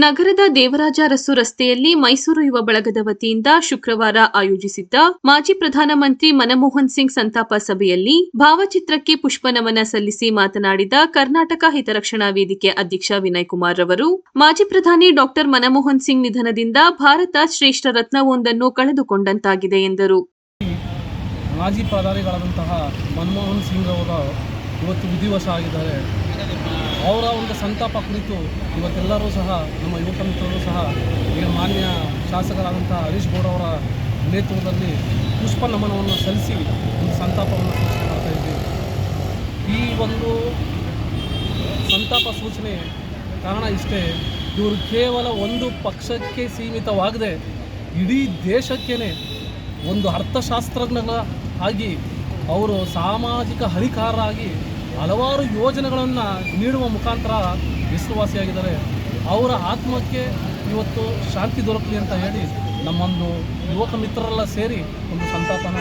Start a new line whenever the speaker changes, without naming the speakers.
ನಗರದ ದೇವರಾಜ ಅರಸು ರಸ್ತೆಯಲ್ಲಿ ಮೈಸೂರು ಯುವ ಬಳಗದ ವತಿಯಿಂದ ಶುಕ್ರವಾರ ಆಯೋಜಿಸಿದ್ದ ಮಾಜಿ ಪ್ರಧಾನಮಂತ್ರಿ ಮನಮೋಹನ್ ಸಿಂಗ್ ಸಂತಾಪ ಸಭೆಯಲ್ಲಿ ಭಾವಚಿತ್ರಕ್ಕೆ ಪುಷ್ಪನಮನ ಸಲ್ಲಿಸಿ ಮಾತನಾಡಿದ ಕರ್ನಾಟಕ ಹಿತರಕ್ಷಣಾ ವೇದಿಕೆ ಅಧ್ಯಕ್ಷ ವಿನಯ್ ಕುಮಾರ್ ರವರು ಮಾಜಿ ಪ್ರಧಾನಿ ಡಾಕ್ಟರ್ ಮನಮೋಹನ್ ಸಿಂಗ್ ನಿಧನದಿಂದ ಭಾರತ ಶ್ರೇಷ್ಠ ರತ್ನವೊಂದನ್ನು ಕಳೆದುಕೊಂಡಂತಾಗಿದೆ ಎಂದರು.
ಮಾಜಿ ಪ್ರಧಾನಿಗಳಾದಂತಹ ಮನಮೋಹನ್ ಸಿಂಗ್ ಅವರು ಇವತ್ತು ವಿಧಿವಶ ಆಗಿದ್ದಾರೆ. ಅವರ ಒಂದು ಸಂತಾಪ ಕುರಿತು ಇವತ್ತೆಲ್ಲರೂ ಸಹ, ನಮ್ಮ ಯುವಕ ಮಿತ್ರರು ಸಹ, ಈಗ ಮಾನ್ಯ ಶಾಸಕರಾದಂಥ ಹರೀಶ್ ಗೌಡ ಅವರ ನೇತೃತ್ವದಲ್ಲಿ ಪುಷ್ಪ ನಮನವನ್ನು ಸಲ್ಲಿಸಿ ಒಂದು ಸಂತಾಪವನ್ನು ಸೂಚನೆ ಮಾಡ್ತಾ ಇದ್ದೀವಿ. ಈ ಒಂದು ಸಂತಾಪ ಸೂಚನೆ ಕಾರಣ ಇಷ್ಟೇ, ಇವರು ಕೇವಲ ಒಂದು ಪಕ್ಷಕ್ಕೆ ಸೀಮಿತವಾಗದೆ, ಇಡೀ ದೇಶಕ್ಕೇ ಒಂದು ಅರ್ಥಶಾಸ್ತ್ರಜ್ಞರ ಆಗಿ ಅವರು ಸಾಮಾಜಿಕ ಹರಿಕಾರರಾಗಿ ಹಲವಾರು ಯೋಜನೆಗಳನ್ನು ನೀಡುವ ಮುಖಾಂತರ ಹೆಸರುವಾಸಿಯಾಗಿದ್ದಾರೆ ಅವರ ಆತ್ಮಕ್ಕೆ ಇವತ್ತು ಶಾಂತಿ ದೊರಕಲಿ ಅಂತ ಹೇಳಿ ನಮ್ಮೊಂದು ಯುವಕ ಮಿತ್ರರೆಲ್ಲ ಸೇರಿ ಒಂದು ಸಂತಾಪನ